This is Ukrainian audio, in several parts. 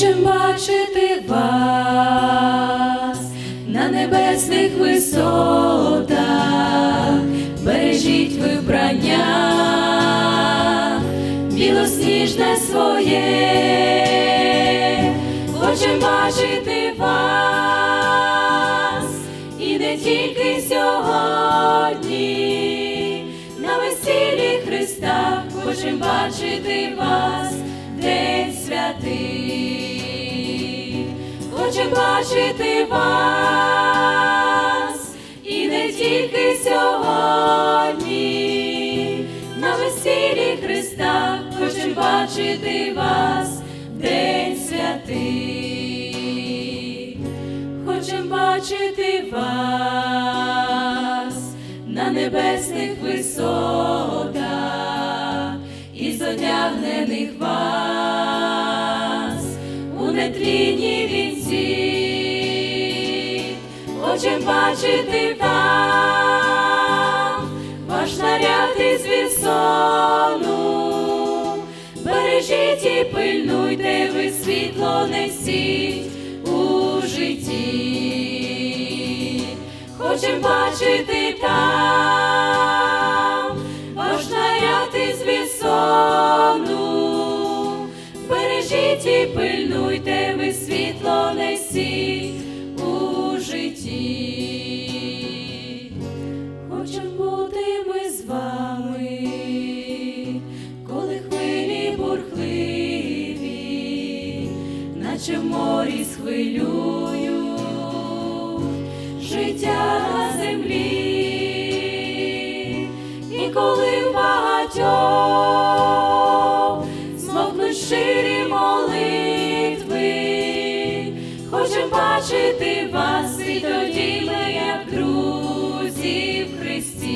хочем бачити вас на небесних висотах, бережіть вибрання, білосніжне своє, хочем бачити вас і не тільки сьогодні, на весіллі Христа, хочем бачити вас, бачити вас. І не тільки сьогодні, на весіллі Христа, хочем бачити вас, в день святий, хочем бачити вас на небесних висотах і зодягнених вас у нетлінні бачити там. Ваш наряд із вісону, бережіть і пильнуйте, ви світло несіть у житті, хочем бачити там. Ваш наряд із вісону, Хочем бути ми з вами, коли хвилі бурхливі, наче в морі схвилюють життя на землі, і коли бачити вас, і тоді ми, як друзі в Христі,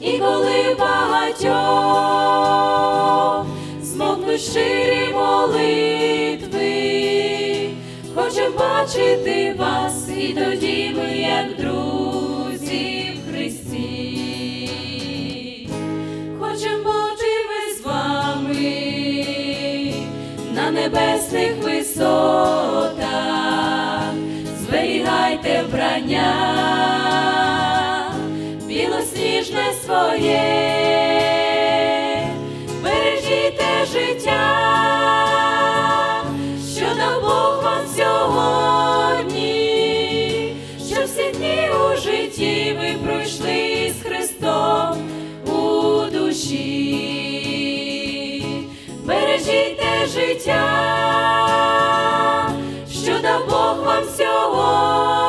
і коли багатьох змокли щирі молитви, хочем бачити вас, і тоді ми, як небесних висотах, зберігайте вбрання, білосніжне своє, бережіте життя, що дав Бог вам сьогодні, що всі дні у житті ви пройшли з Христом у душі, бережіть життя, що дав Бог вам сьогодні.